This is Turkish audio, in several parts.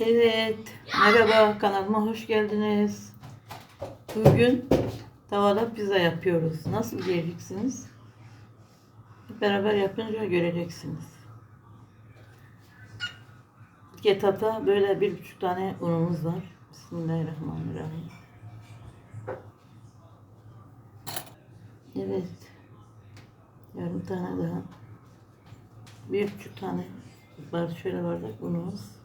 Evet, merhaba kanalıma hoş geldiniz. Bugün tavada pizza yapıyoruz. Nasıl diyeceksiniz? Hep beraber yapınca göreceksiniz. İlk etapta böyle bir buçuk tane unumuz var. Bismillahirrahmanirrahim. Evet. Yarım tane daha. Bir buçuk tane var şöyle bardak unumuz.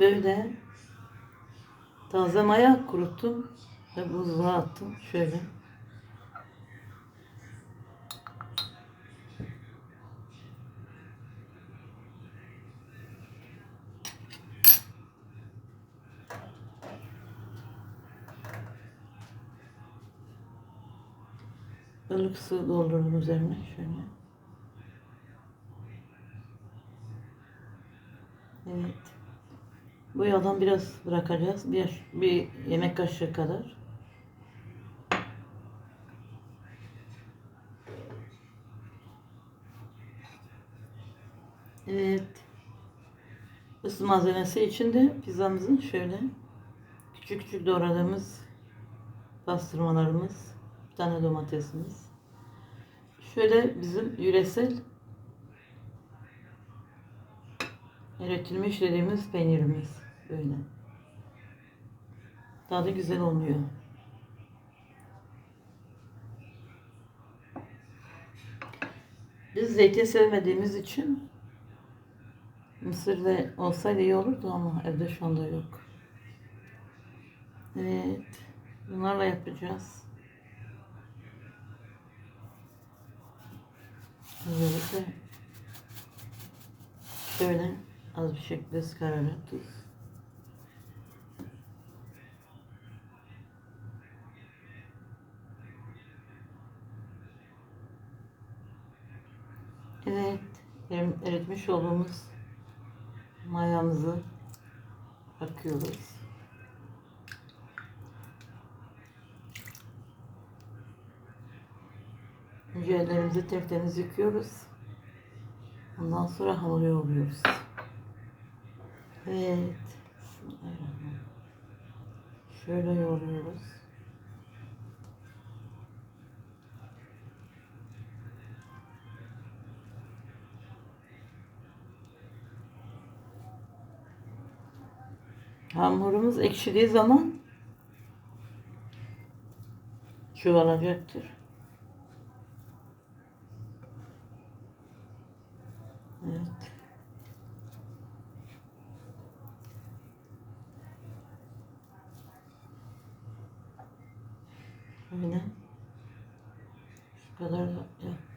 Böyle taze maya kuruttum ve buzluğa attım şöyle. Ilık su doldurdum üzerine şöyle. Evet. Bu yağdan biraz bırakacağız. Bir, bir yemek kaşığı kadar. Evet. Isı malzemesi içinde pizzamızın şöyle küçük küçük doğradığımız pastırmalarımız, bir tane domatesimiz. Şöyle bizim yöresel Eritilmiş dediğimiz peynirimiz böyle. Tadı güzel oluyor. Biz zeytin sevmediğimiz için Mısır'da olsaydı iyi olurdu ama evde şu anda yok. Evet. Bunlarla yapacağız. Böylece şöyle Az bir şekilde ızgaralı tuz. Evet, olduğumuz mayamızı akıyoruz. Önce ellerimizi tertemiz yıkıyoruz. Ondan sonra hamur yoğuruyoruz. Evet. Şöyle yoğuruyoruz. Hamurumuz ekşidiği zaman çuvalacaktır. Evet. Öyle. Şu kadar da ya.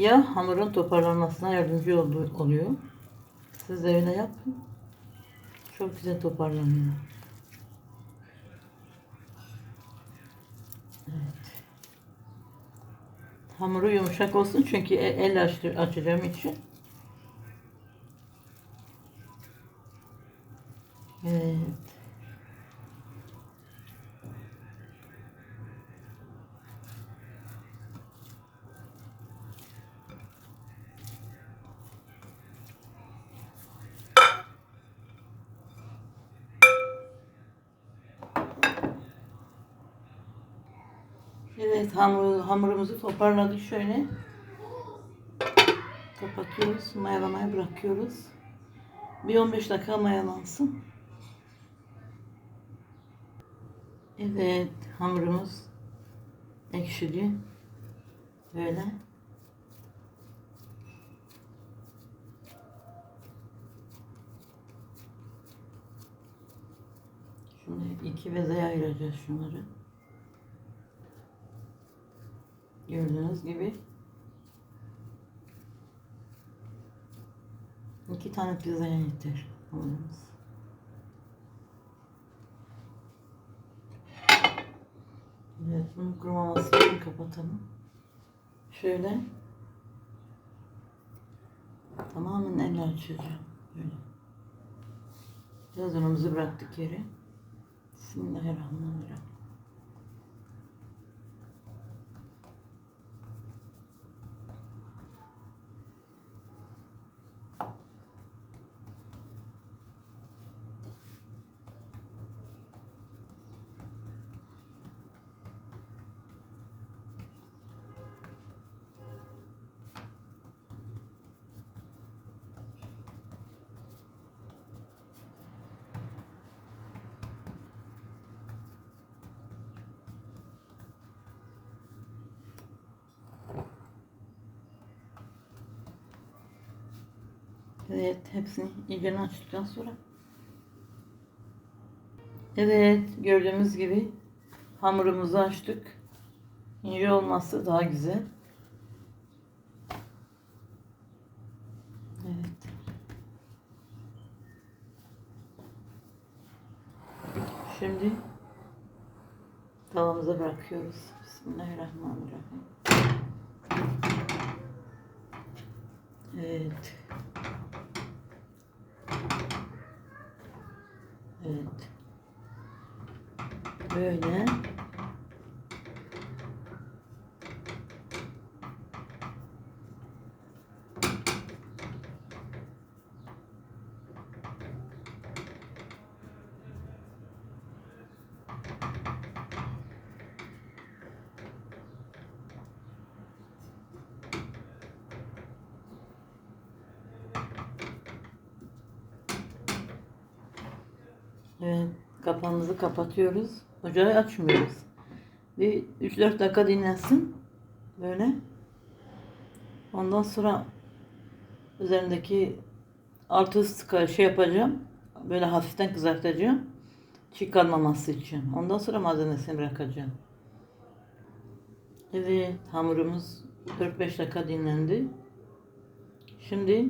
Ya hamurun toparlanmasına yardımcı oluyor. Siz de öyle yapın. Çok güzel toparlanıyor. Evet. Hamuru yumuşak olsun çünkü e- el açacağım için. Evet. Evet hamur, hamurumuzu toparladık şöyle. Kapatıyoruz. Mayalamaya bırakıyoruz. Bir 15 dakika mayalansın. Evet, hamurumuz ekşidi. Böyle. Şimdi iki bezeye ayıracağız şunları. Gördüğünüz gibi. iki tane pizzaya yeter. Evet, bunu kurumaması için kapatalım. Şöyle tamamen elle açacağım. Böyle. Biraz bıraktık yere. Bismillahirrahmanirrahim. Evet, hepsini iyice açtıktan sonra. Evet, gördüğümüz gibi hamurumuzu açtık. İnce olması daha güzel. Evet. Şimdi tavamıza bırakıyoruz. Bismillahirrahmanirrahim. Evet. Böyle. Evet, kapağımızı kapatıyoruz. Ocağı açmıyoruz. Bir 3-4 dakika dinlensin. Böyle. Ondan sonra üzerindeki üstü şey yapacağım. Böyle hafiften kızartacağım. Çiğ kalmaması için. Ondan sonra malzemesini bırakacağım. Evet, hamurumuz 4-5 dakika dinlendi. Şimdi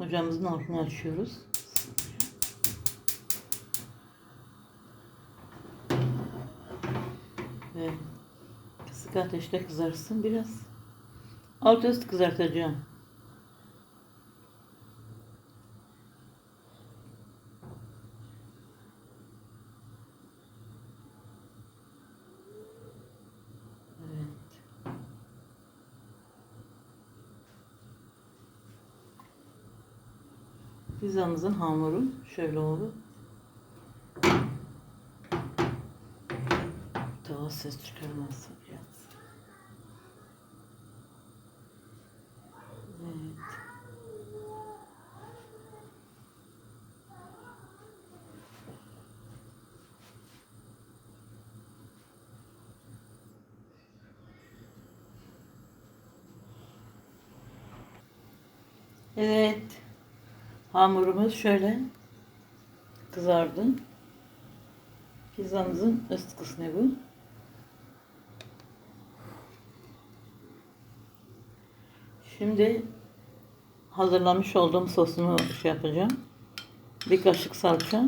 ocağımızın altını açıyoruz. Ve kısık ateşte kızarsın biraz. Alt üst kızartacağım. Pizzamızın hamuru şöyle oldu. Tava ses çıkarmazsa biraz. Evet. Evet. Hamurumuz şöyle kızardı. Pizzamızın üst kısmı bu. Şimdi hazırlamış olduğum sosunu şey yapacağım. Bir kaşık salça,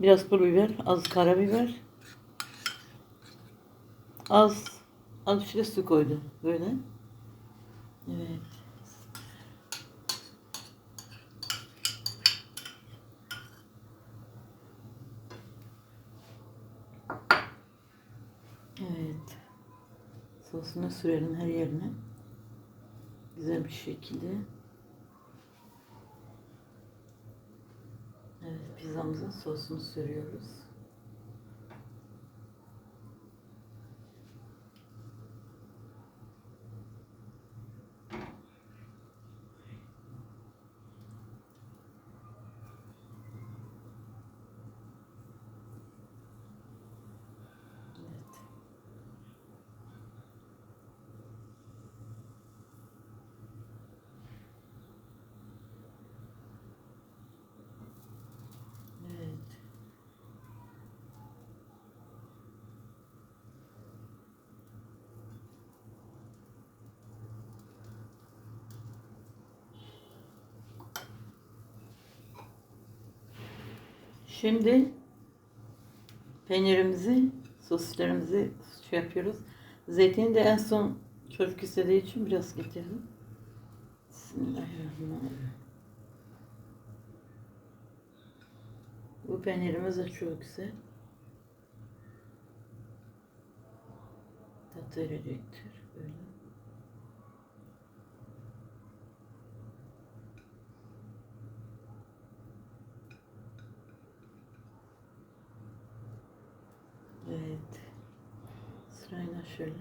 biraz pul biber, az karabiber, az az de su koydum böyle. Evet. Evet. Sosunu sürelim her yerine. Güzel bir şekilde. Evet, pizzamızın sosunu sürüyoruz. Evet. Evet. Şimdi peynirimizi, sosislerimizi şey yapıyoruz. Zeytini de en son çocuk istediği için biraz getirdim. Bismillahirrahmanirrahim. Bu peynirimiz de çok güzel. Tat verecektir böyle. Evet. Sırayla şöyle.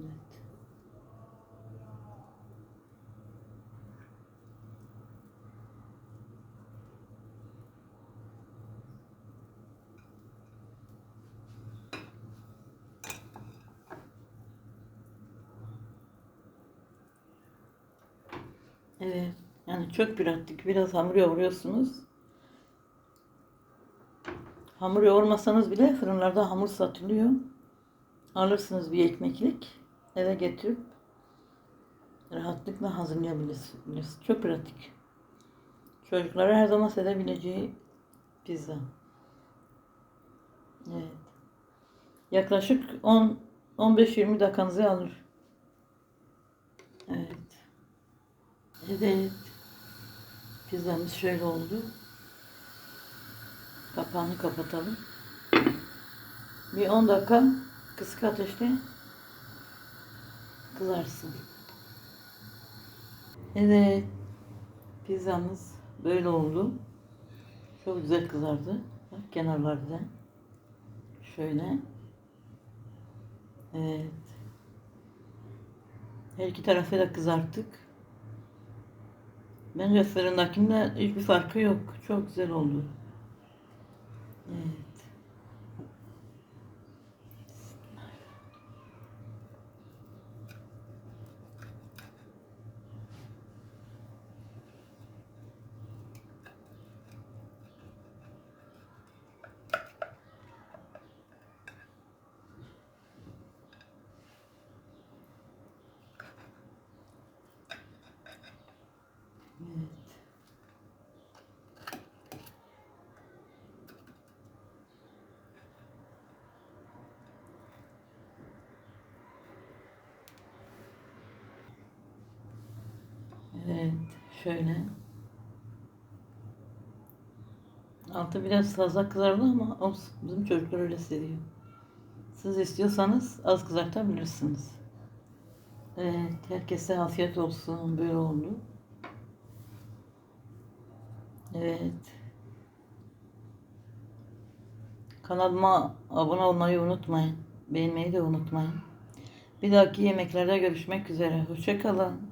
Evet. Evet. Yani çok pratik. Biraz hamur yoğuruyorsunuz. Hamur yoğurmasanız bile fırınlarda hamur satılıyor. Alırsınız bir ekmeklik. Eve getirip rahatlıkla hazırlayabilirsiniz. Çok pratik. Çocuklara her zaman sevebileceği pizza. Evet. Yaklaşık 10 15-20 dakikanızı alır. Evet. Evet. Pizzamız şöyle oldu. Kapağını kapatalım. Bir 10 dakika kısık ateşte kızarsın. Evet. Pizzamız böyle oldu. Çok güzel kızardı. Bak kenarlardan. Şöyle. Evet. Her iki tarafı da kızarttık. Bence fırındakinde hiçbir farkı yok. Çok güzel oldu. Evet. Evet, şöyle. Altı biraz fazla kızardı ama olsun. Bizim çocuklar öyle seviyor. Siz istiyorsanız az kızartabilirsiniz. Evet, herkese afiyet olsun. Böyle oldu. Evet. Kanalıma abone olmayı unutmayın. Beğenmeyi de unutmayın. Bir dahaki yemeklerde görüşmek üzere. Hoşçakalın.